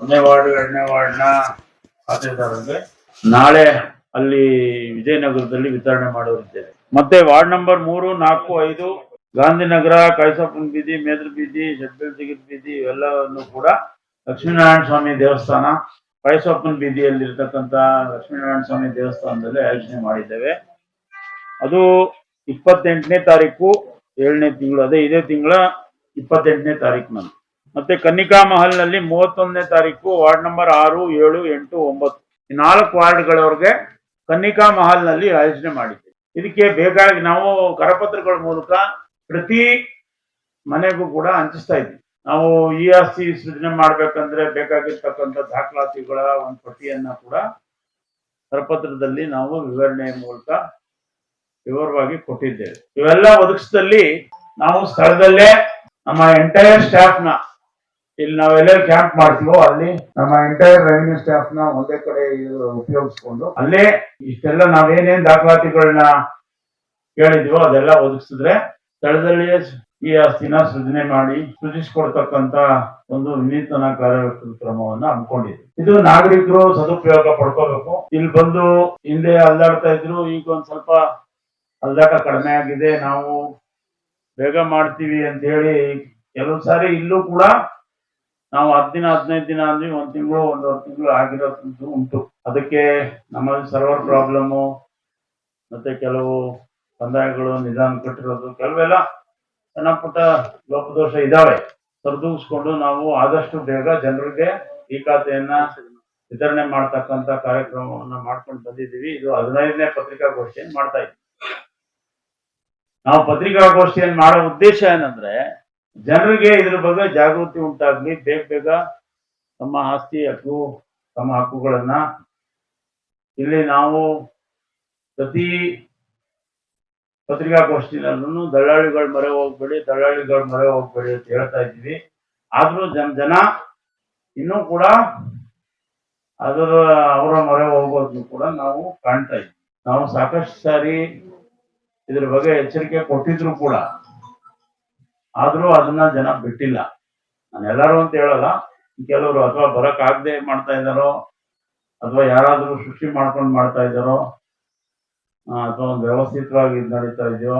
ಒಂದನೇ ವಾರ್ಡ್, ಎರಡನೇ ವಾರ್ಡ್ನ ಖಾತೆದಾರರಿಗೆ ನಾಳೆ ಅಲ್ಲಿ ವಿಜಯನಗರದಲ್ಲಿ ವಿತರಣೆ ಮಾಡೋರಿದ್ದೇವೆ ಮತ್ತೆ ವಾರ್ಡ್ ನಂಬರ್ ಮೂರು, ನಾಲ್ಕು, ಐದು, ಗಾಂಧಿನಗರ ಕೈಸಪ್ಪನ ಬೀದಿ, ಮೇದ್ರ ಬೀದಿ ಶೆಟ್ಬೆಲ್ಸಿಗಿರ್ ಬೀದಿ, ಇವೆಲ್ಲವನ್ನು ಕೂಡ ಲಕ್ಷ್ಮೀನಾರಾಯಣ ಸ್ವಾಮಿ ದೇವಸ್ಥಾನ ಕೈಸಪ್ಪನ ಬೀದಿಯಲ್ಲಿರ್ತಕ್ಕಂಥ ಲಕ್ಷ್ಮೀನಾರಾಯಣ ಸ್ವಾಮಿ ದೇವಸ್ಥಾನದಲ್ಲಿ ಆಯೋಜನೆ ಮಾಡಿದ್ದೇವೆ. ಅದು ಇಪ್ಪತ್ತೆಂಟನೇ ತಾರೀಕು, ಏಳನೇ ತಿಂಗಳು, ಅದೇ ಇದೇ ತಿಂಗಳ ಇಪ್ಪತ್ತೆಂಟನೇ ತಾರೀಕಿನಲ್ಲಿ ಮತ್ತೆ ಕನ್ನಿಕಾ ಮಹಲ್ನಲ್ಲಿ ಮೂವತ್ತೊಂದನೇ ತಾರೀಕು, ವಾರ್ಡ್ ನಂಬರ್ ಆರು, ಏಳು, ಎಂಟು, ಒಂಬತ್ತು ನಾಲ್ಕು ವಾರ್ಡ್ಗಳವರೆಗೆ ಕನ್ನಿಕಾ ಮಹಲ್ನಲ್ಲಿ ಆಯೋಜನೆ ಮಾಡಿದ್ವಿ ಇದಕ್ಕೆ ಬೇಕಾಗಿ ನಾವು ಕರಪತ್ರಗಳ ಮೂಲಕ ಪ್ರತಿ ಮನೆಗೂ ಕೂಡ ಹಂಚಿಸ್ತಾ ಇದ್ವಿ. ನಾವು ಈ ಆಸ್ತಿ ಸೃಜನೆ ಮಾಡ್ಬೇಕಂದ್ರೆ ಬೇಕಾಗಿರ್ತಕ್ಕಂಥ ದಾಖಲಾತಿಗಳ ಒಂದು ಪಟ್ಟಿಯನ್ನ ಕೂಡ ಕರಪತ್ರದಲ್ಲಿ ನಾವು ವಿವರಣೆ ಮೂಲಕ ವಿವರವಾಗಿ ಕೊಟ್ಟಿದ್ದೇವೆ. ಇವೆಲ್ಲ ಒದಗಿಸಿದಲ್ಲಿ ನಾವು ಸ್ಥಳದಲ್ಲೇ ನಮ್ಮ ಎಂಟೈರ್ನ ಇಲ್ಲಿ ನಾವೆಲ್ಲ ಕ್ಯಾಂಪ್ ಮಾಡ್ತೀವೋ ಅಲ್ಲಿ ನಮ್ಮ ಎಂಟೈರ್ ರೆವಿನ್ಯೂ ಸ್ಟಾಫ್ನ ಒಂದೇ ಕಡೆ ಉಪಯೋಗಿಸ್ಕೊಂಡು ಅಲ್ಲೇ ಇಷ್ಟೆಲ್ಲ ನಾವೇನೇನ್ ದಾಖಲಾತಿಗಳನ್ನ ಕೇಳಿದ್ವೋ ಅದೆಲ್ಲ ಒದಗಿಸಿದ್ರೆ ಸ್ಥಳದಲ್ಲಿಯೇ ಈ ಆಸ್ತಿನ ಸೃಜನೆ ಮಾಡಿ ಸೃಜಿಸಿಕೊಡ್ತಕ್ಕಂತ ಒಂದು ವಿನೂತನ ಕಾರ್ಯಕ್ರಮವನ್ನ ಹಮ್ಮಿಕೊಂಡಿದೆ ಇದು ನಾಗರಿಕರು ಸದುಪಯೋಗ ಪಡ್ಕೋಬೇಕು. ಇಲ್ಲಿ ಬಂದು ಹಿಂದೆ ಅಲ್ದಾಡ್ತಾ ಇದ್ರು, ಈಗ ಒಂದ್ ಸ್ವಲ್ಪ ಅಲ್ದಾಟ ಕಡಿಮೆ ಆಗಿದೆ. ನಾವು ಬೇಗ ಮಾಡ್ತೀವಿ ಅಂತ ಹೇಳಿ ಕೆಲವು ಸಾರಿ ಇಲ್ಲೂ ಕೂಡ ನಾವು ಹತ್ತು ದಿನ, ಹದಿನೈದು ದಿನ ಅಂದ್ರೆ ಒಂದ್ ತಿಂಗಳು ಒಂದೂವರೆ ತಿಂಗಳು ಆಗಿರೋದು ಉಂಟು. ಅದಕ್ಕೆ ನಮ್ಮಲ್ಲಿ ಸರ್ವರ್ ಪ್ರಾಬ್ಲಮ್ಮು ಮತ್ತೆ ಕೆಲವು ಸಂದಾಯಗಳು ನಿಧಾನ ಕೊಟ್ಟಿರೋದು, ಕೆಲವೆಲ್ಲ ಸಣ್ಣ ಪುಟ್ಟ ಲೋಪದೋಷ ಇದಾವೆ. ಸರಿದೂಗಿಸ್ಕೊಂಡು ನಾವು ಆದಷ್ಟು ಬೇಗ ಜನರಿಗೆ ಈ ಖಾತೆಯನ್ನ ವಿತರಣೆ ಮಾಡ್ತಕ್ಕಂತ ಕಾರ್ಯಕ್ರಮವನ್ನ ಮಾಡ್ಕೊಂಡು ಬಂದಿದ್ದೀವಿ. ಇದು ಹದಿನೈದನೇ ಪತ್ರಿಕಾಗೋಷ್ಠಿಯನ್ನು ಮಾಡ್ತಾ ಇದ್ದೀವಿ. ನಾವು ಪತ್ರಿಕಾಗೋಷ್ಠಿಯನ್ನು ಮಾಡೋ ಉದ್ದೇಶ ಏನಂದ್ರೆ ಜನರಿಗೆ ಇದ್ರ ಬಗ್ಗೆ ಜಾಗೃತಿ ಉಂಟಾಗ್ಲಿ, ಬೇಗ ಬೇಗ ತಮ್ಮ ಆಸ್ತಿ ಹಕ್ಕು, ತಮ್ಮ ಹಕ್ಕುಗಳನ್ನ ಇಲ್ಲಿ ನಾವು ಪ್ರತಿ ಪತ್ರಿಕಾಗೋಷ್ಠಿನಲ್ಲೂ ದಳ್ಳಾಳಿಗಳ ಮೊರೆ ಹೋಗ್ಬೇಡಿ, ದಳ್ಳಾಳಿಗಳ ಮೊರೆ ಹೋಗ್ಬೇಡಿ ಅಂತ ಹೇಳ್ತಾ ಇದ್ದೀವಿ. ಆದ್ರೂ ಜನ ಜನ ಇನ್ನೂ ಕೂಡ ಅದರ, ಅವರ ಮೊರೆ ಹೋಗೋದನ್ನು ಕೂಡ ನಾವು ಕಾಣ್ತಾ ಇದ್ವಿ ನಾವು ಸಾಕಷ್ಟು ಸಾರಿ ಇದ್ರ ಬಗ್ಗೆ ಎಚ್ಚರಿಕೆ ಕೊಟ್ಟಿದ್ರು ಕೂಡ ಆದ್ರೂ ಅದನ್ನ ಜನ ಬಿಟ್ಟಿಲ್ಲ. ನಾನು ಎಲ್ಲರೂ ಅಂತ ಹೇಳಲ್ಲ. ಕೆಲವರು ಅಥವಾ ಬರಕ್ ಮಾಡ್ತಾ ಇದ್ದಾರೋ, ಅಥವಾ ಯಾರಾದರೂ ಸೃಷ್ಟಿ ಮಾಡ್ಕೊಂಡು ಮಾಡ್ತಾ ಇದ್ದಾರೋ ಅಥವಾ ಒಂದು ವ್ಯವಸ್ಥಿತವಾಗಿ ನಡೀತಾ ಇದೆಯೋ,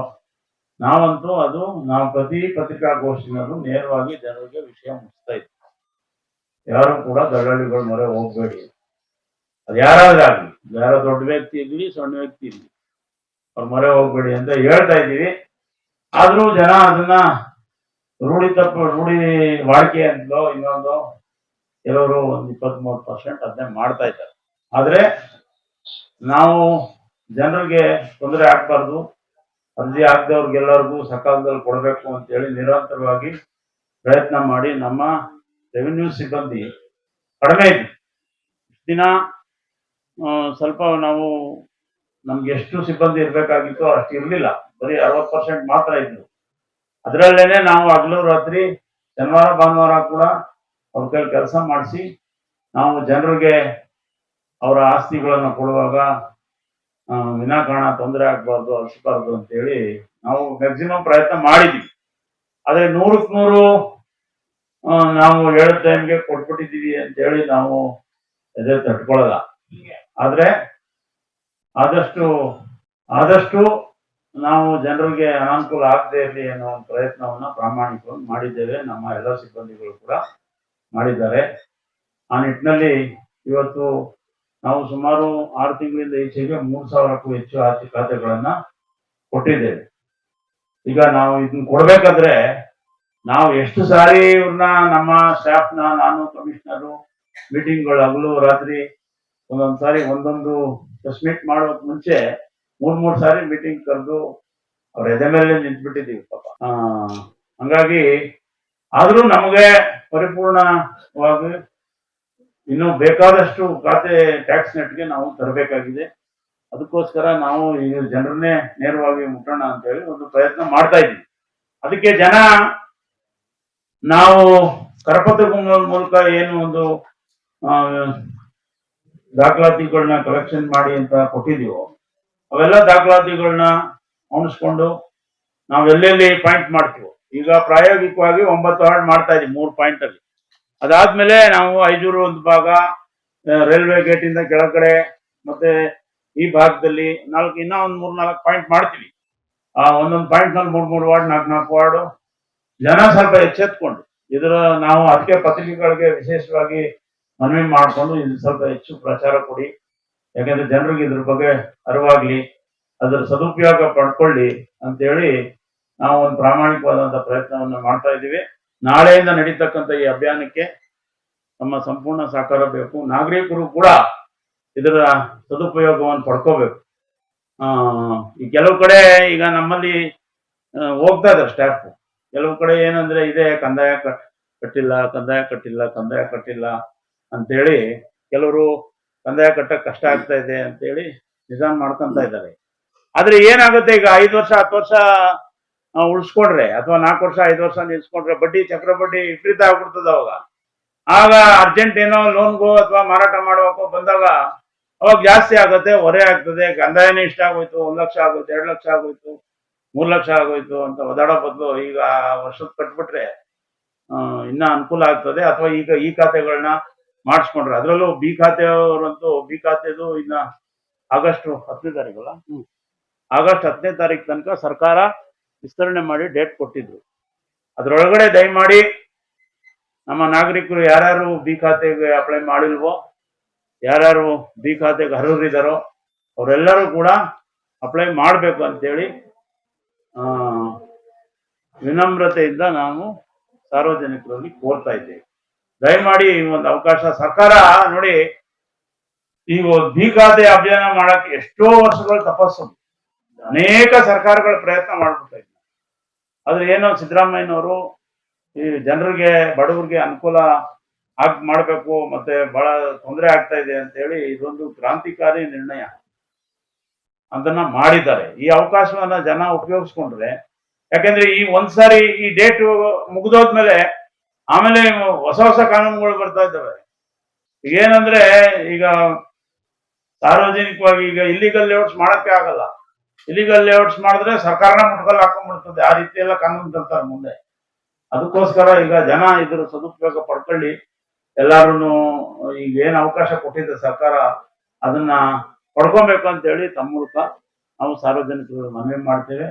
ನಾವಂತೂ ಅದು, ನಾವು ಪ್ರತಿ ಪತ್ರಿಕಾಗೋಷ್ಠಿನಲ್ಲೂ ನೇರವಾಗಿ ಜನರಿಗೆ ವಿಷಯ ಮುಟ್ಟಿಸ್ತಾ ಇದ್ವಿ. ಯಾರು ಕೂಡ ದಳ್ಳಾಳಿಗಳ ಮೊರೆ ಹೋಗ್ಬೇಡಿ. ಅದು ಯಾರಾದ್ರೂ ಆಗ್ಲಿ. ಯಾರೋ ದೊಡ್ಡ ವ್ಯಕ್ತಿ ಇರಲಿ ಸಣ್ಣ ವ್ಯಕ್ತಿ ಇರಲಿ ಅವ್ರು ಮೊರೆ ಹೋಗ್ಬೇಡಿ ಅಂತ ಹೇಳ್ತಾ ಇದ್ದೀವಿ. ಆದರೂ ಜನ ಅದನ್ನ ರೂಢಿ ತಪ್ಪು ರೂಢಿ ವಾಡಿಕೆ ಅಂದ್ಲು ಇನ್ನೊಂದು ಕೆಲವರು ಒಂದು ಇಪ್ಪತ್ತ್ ಮೂರು ಪರ್ಸೆಂಟ್ ಅದನ್ನೇ ಮಾಡ್ತಾ ಇದ್ದಾರೆ. ಆದ್ರೆ ನಾವು ಜನರಿಗೆ ತೊಂದರೆ ಆಗ್ಬಾರ್ದು. ಅರ್ಜಿ ಆಗದವ್ರಿಗೆಲ್ಲರಿಗೂ ಸಕಾಲದಲ್ಲಿ ಕೊಡಬೇಕು ಅಂತ ಹೇಳಿ ನಿರಂತರವಾಗಿ ಪ್ರಯತ್ನ ಮಾಡಿ ನಮ್ಮ ರೆವಿನ್ಯೂ ಸಿಬ್ಬಂದಿ ಕಡಿಮೆ ಇದೆ. ದಿನ ಸ್ವಲ್ಪ ನಾವು ನಮ್ಗೆ ಎಷ್ಟು ಸಿಬ್ಬಂದಿ ಇರ್ಬೇಕಾಗಿತ್ತು ಅಷ್ಟು ಇರ್ಲಿಲ್ಲ. ಬರೀ ಅರವತ್ತು ಪರ್ಸೆಂಟ್ ಮಾತ್ರ ಇದ್ರು ಅದರಲ್ಲೇನೆ ನಾವು ಹಗಲು ರಾತ್ರಿ ಶನಿವಾರ, ಭಾನುವಾರ ಕೂಡ ಅವ್ರ ಕೈಲಿ ಕೆಲಸ ಮಾಡಿಸಿ ನಾವು ಜನರಿಗೆ ಅವರ ಆಸ್ತಿಗಳನ್ನು ಕೊಡುವಾಗ ವಿನಾಕಾರಣ ತೊಂದರೆ ಆಗ್ಬಾರ್ದು ಅಂತ ಅಂತೇಳಿ ನಾವು ಮ್ಯಾಕ್ಸಿಮಮ್ ಪ್ರಯತ್ನ ಮಾಡಿದ್ವಿ. ಆದರೆ ನೂರಕ್ಕೆ ನೂರು ನಾವು ಹೇಳೋ ಟೈಮ್ಗೆ ಅಂತ ಅಂತೇಳಿ ನಾವು ಎದೆ ತಟ್ಕೊಳ್ಳಲ್ಲ ಆದರೆ ಆದಷ್ಟು ಆದಷ್ಟು ನಾವು ಜನರಿಗೆ ಅನಾನುಕೂಲ ಆಗದೆ ಇರಲಿ ಅನ್ನೋ ಒಂದು ಪ್ರಯತ್ನವನ್ನ ಪ್ರಾಮಾಣಿಕವಾಗಿ ಮಾಡಿದ್ದೇವೆ. ನಮ್ಮ ಎಲ್ಲ ಸಿಬ್ಬಂದಿಗಳು ಕೂಡ ಮಾಡಿದ್ದಾರೆ. ಆ ನಿಟ್ಟಿನಲ್ಲಿ ಇವತ್ತು ನಾವು ಸುಮಾರು ಆರು ತಿಂಗಳಿಂದ ಈಚೆಗೆ ಮೂರು ಸಾವಿರಕ್ಕೂ ಹೆಚ್ಚು ಆಸ್ತಿ ಖಾತೆಗಳನ್ನ ಕೊಟ್ಟಿದ್ದೇವೆ. ಈಗ ನಾವು ಇದನ್ನ ಕೊಡ್ಬೇಕಾದ್ರೆ ನಾವು ಎಷ್ಟು ಸಾರಿ ಇವ್ರನ್ನ ನಮ್ಮ ಸ್ಟಾಫ್ನ, ನಾನು ಕಮಿಷನರು, ಮೀಟಿಂಗ್ಗಳು ಹಗಲು ರಾತ್ರಿ ಒಂದೊಂದು ಸಾರಿ ಒಂದೊಂದು ಪ್ರೆಸ್ ಮಾಡೋಕ್ ಮುಂಚೆ ಮೂರ್ ಮೂರ್ ಸಾರಿ ಮೀಟಿಂಗ್ ಕರೆದು ಅವ್ರ ಎದೆ ಮೇಲೆ ನಿಂತ್ಬಿಟ್ಟಿದೀವಿ ಪಾಪ. ಆ, ಹಂಗಾಗಿ ಆದ್ರೂ ನಮಗೆ ಪರಿಪೂರ್ಣವಾಗಿ ಇನ್ನು ಬೇಕಾದಷ್ಟು ಖಾತೆ ಟ್ಯಾಕ್ಸ್ ನೆಟ್ಗೆ ನಾವು ತರಬೇಕಾಗಿದೆ. ಅದಕ್ಕೋಸ್ಕರ ನಾವು ಈಗ ಜನರನ್ನೇ ನೇರವಾಗಿ ಮುಟ್ಟೋಣ ಅಂತ ಹೇಳಿ ಒಂದು ಪ್ರಯತ್ನ ಮಾಡ್ತಾ ಇದ್ದೀವಿ. ಅದಕ್ಕೆ ಜನ ನಾವು ಕರಪತ್ರಗಳ ಮೂಲಕ ಏನು ಒಂದು ಆ, ದಾಖಲಾತಿಗಳನ್ನ ಕಲೆಕ್ಷನ್ ಮಾಡಿ ಅಂತ ಕೊಟ್ಟಿದೀವೋ ಅವೆಲ್ಲ ದಾಖಲಾತಿಗಳನ್ನ ಅವಣಿಸ್ಕೊಂಡು ನಾವು ಎಲ್ಲೆಲ್ಲಿ ಪಾಯಿಂಟ್ ಮಾಡ್ತೀವೋ. ಈಗ ಪ್ರಾಯೋಗಿಕವಾಗಿ ಒಂಬತ್ತು ವಾರ್ಡ್ ಮಾಡ್ತಾ ಇದೀವಿ ಮೂರು ಪಾಯಿಂಟ್ ಅಲ್ಲಿ. ಅದಾದ್ಮೇಲೆ ನಾವು ಐದೂರು ಒಂದು ಭಾಗ ರೈಲ್ವೆ ಗೇಟ್ ಇಂದ ಕೆಳಗಡೆ ಮತ್ತೆ ಈ ಭಾಗದಲ್ಲಿ ನಾಲ್ಕು, ಇನ್ನೂ ಒಂದು ಮೂರ್, ನಾಲ್ಕು ಪಾಯಿಂಟ್ ಮಾಡ್ತೀವಿ. ಆ, ಒಂದೊಂದು ಪಾಯಿಂಟ್ನಲ್ಲಿ ಮೂರ್, ಮೂರು ವಾರ್ಡ್ ನಾಲ್ಕು ನಾಲ್ಕು ವಾರ್ಡು ಜನ ಸ್ವಲ್ಪ ಎಚ್ಚೆತ್ಕೊಂಡು, ಇದರ ನಾವು ಅದಕ್ಕೆ ಪತ್ರಿಕೆಗಳಿಗೆ ವಿಶೇಷವಾಗಿ ಮನವಿ ಮಾಡಿಕೊಂಡು ಇದು ಸ್ವಲ್ಪ ಹೆಚ್ಚು ಪ್ರಚಾರ ಕೊಡಿ. ಯಾಕಂದ್ರೆ ಜನರಿಗೆ ಇದ್ರ ಬಗ್ಗೆ ಅರಿವಾಗ್ಲಿ, ಅದರ ಸದುಪಯೋಗ ಪಡ್ಕೊಳ್ಳಿ ಅಂತೇಳಿ ನಾವು ಒಂದು ಪ್ರಾಮಾಣಿಕವಾದಂತ ಪ್ರಯತ್ನವನ್ನು ಮಾಡ್ತಾ ಇದ್ದೀವಿ. ನಾಳೆಯಿಂದ ನಡೀತಕ್ಕಂಥ ಈ ಅಭಿಯಾನಕ್ಕೆ ನಮ್ಮ ಸಂಪೂರ್ಣ ಸಹಕಾರ ಬೇಕು. ನಾಗರಿಕರು ಕೂಡ ಇದರ ಸದುಪಯೋಗವನ್ನು ಪಡ್ಕೋಬೇಕು. ಈ ಕೆಲವು ಕಡೆ ಈಗ ನಮ್ಮಲ್ಲಿ ಹೋಗ್ತಾ ಇದ್ದಾರೆ ಸ್ಟಾಫ್ ಕೆಲವು ಕಡೆ ಏನಂದ್ರೆ ಇದೆ, ಕಂದಾಯ ಕಟ್ಟಿಲ್ಲ ಕಂದಾಯ ಕಟ್ಟಿಲ್ಲ ಕಂದಾಯ ಕಟ್ಟಿಲ್ಲ ಅಂತೇಳಿ ಕೆಲವರು ಕಂದಾಯ ಕಟ್ಟಕ್ಕೆ ಕಷ್ಟ ಆಗ್ತಾ ಇದೆ ಅಂತೇಳಿ ನಿಧಾನ ಮಾಡ್ಕೊಂತ ಇದ್ದಾರೆ. ಆದ್ರೆ ಏನಾಗುತ್ತೆ ಈಗ ಐದು ವರ್ಷ, ಹತ್ತು ವರ್ಷ ಉಳಿಸ್ಕೊಂಡ್ರೆ ಅಥವಾ ನಾಲ್ಕು ವರ್ಷ, ಐದು ವರ್ಷ ನಿಲ್ಸ್ಕೊಂಡ್ರೆ ಬಡ್ಡಿ ಚಕ್ರ ಬಡ್ಡಿ ವಿಪರೀತ ಆಗ್ಬಿಡ್ತದ ಅವಾಗ. ಆಗ ಅರ್ಜೆಂಟ್ ಏನೋ ಲೋನ್ಗೋ ಅಥವಾ ಮಾರಾಟ ಮಾಡುವಕ್ಕೋ ಬಂದಾಗ ಅವಾಗ ಜಾಸ್ತಿ ಆಗುತ್ತೆ, ಹೊರೆ ಆಗ್ತದೆ, ಕಂದಾಯನೇ ಇಷ್ಟ ಆಗೋಯ್ತು, ಒಂದ್ ಲಕ್ಷ ಆಗೋಯ್ತು, ಎರಡು ಲಕ್ಷ ಆಗೋಯ್ತು, ಮೂರ್ ಲಕ್ಷ ಆಗೋಯ್ತು ಅಂತ ಒದಾಡೋ ಬದಲು ಈಗ ವರ್ಷದ ಕಟ್ಬಿಟ್ರೆ ಇನ್ನ ಅನುಕೂಲ ಆಗ್ತದೆ. ಅಥವಾ ಈಗ ಈ ಖಾತೆಗಳನ್ನ ಮಾಡಿಸ್ಕೊಂಡ್ರೆ. ಅದರಲ್ಲೂ ಬಿ ಖಾತೆಯವರಂತೂ ಬಿ ಖಾತೆದು ಇನ್ನ ಆಗಸ್ಟ್ ಹತ್ತನೇ ತಾರೀಕಲ್ಲ? ಆಗಸ್ಟ್ ಹತ್ತನೇ ತಾರೀಕು ತನಕ ಸರ್ಕಾರ ವಿಸ್ತರಣೆ ಮಾಡಿ ಡೇಟ್ ಕೊಟ್ಟಿದ್ರು. ಅದರೊಳಗಡೆ ದಯಮಾಡಿ ನಮ್ಮ ನಾಗರಿಕರು ಯಾರ್ಯಾರು ಬಿ ಖಾತೆಗೆ ಅಪ್ಲೈ ಮಾಡಿಲ್ವೋ ಯಾರ್ಯಾರು ಬಿ ಖಾತೆಗೆ ಅರ್ಹರಿದ್ದಾರೋ ಅವರೆಲ್ಲರೂ ಕೂಡ ಅಪ್ಲೈ ಮಾಡಬೇಕು ಅಂತೇಳಿ ವಿನಮ್ರತೆಯಿಂದ ನಾವು ಸಾರ್ವಜನಿಕರಲ್ಲಿ ಕೋರ್ತಾ ಇದ್ದೇವೆ. ದಯಮಾಡಿ ಈ ಒಂದು ಅವಕಾಶ ಸರ್ಕಾರ ನೋಡಿ ಈಗ ಬಿ ಖಾತೆ ಅಭಿಯಾನ ಮಾಡಕ್ಕೆ ಎಷ್ಟೋ ವರ್ಷಗಳ ತಪಸ್ಸು. ಅನೇಕ ಸರ್ಕಾರಗಳು ಪ್ರಯತ್ನ ಮಾಡ್ಬಿಡ್ತಾ ಇದ್ವಿ. ಆದ್ರೆ ಏನೋ ಸಿದ್ದರಾಮಯ್ಯನವರು ಈ ಜನರಿಗೆ, ಬಡವರಿಗೆ ಅನುಕೂಲ ಆಗ್, ಮಾಡಬೇಕು, ಮತ್ತೆ ಬಹಳ ತೊಂದರೆ ಆಗ್ತಾ ಇದೆ ಅಂತ ಹೇಳಿ ಇದೊಂದು ಕ್ರಾಂತಿಕಾರಿ ನಿರ್ಣಯ ಅದನ್ನ ಮಾಡಿದ್ದಾರೆ. ಈ ಅವಕಾಶವನ್ನ ಜನ ಉಪಯೋಗಿಸ್ಕೊಂಡ್ರೆ, ಯಾಕಂದ್ರೆ ಈ ಒಂದ್ಸಾರಿ ಈ ಡೇಟ್ ಮುಗಿದೋದ್ಮೇಲೆ ಆಮೇಲೆ ಹೊಸ ಹೊಸ ಕಾನೂನುಗಳು ಬರ್ತಾ ಇದ್ದಾವೆ. ಏನಂದ್ರೆ ಈಗ ಸಾರ್ವಜನಿಕವಾಗಿ ಈಗ ಇಲ್ಲಿಗಲ್ ಲೇಔಟ್ಸ್ ಮಾಡಕ್ಕೆ ಆಗಲ್ಲ. ಇಲ್ಲಿಗಲ್ ಲೇಔಟ್ಸ್ ಮಾಡಿದ್ರೆ ಸರ್ಕಾರನ ಮುಟ್ಕಲ್ ಹಾಕೊಂಡ್ಬಿಡ್ತದೆ. ಆ ರೀತಿ ಎಲ್ಲ ಕಾನೂನು ತರ್ತಾರೆ ಮುಂದೆ. ಅದಕ್ಕೋಸ್ಕರ ಈಗ ಜನ ಇದ್ರ ಸದುಪಯೋಗ ಪಡ್ಕೊಳ್ಳಿ. ಎಲ್ಲಾರು ಈಗ ಏನ್ ಅವಕಾಶ ಕೊಟ್ಟಿದ್ದ ಸರ್ಕಾರ, ಅದನ್ನ ಪಡ್ಕೊಬೇಕು ಅಂತ ಹೇಳಿ ತಮ್ಮ ಮೂಲಕ ನಾವು ಸಾರ್ವಜನಿಕರು ಮನವಿ ಮಾಡ್ತೇವೆ.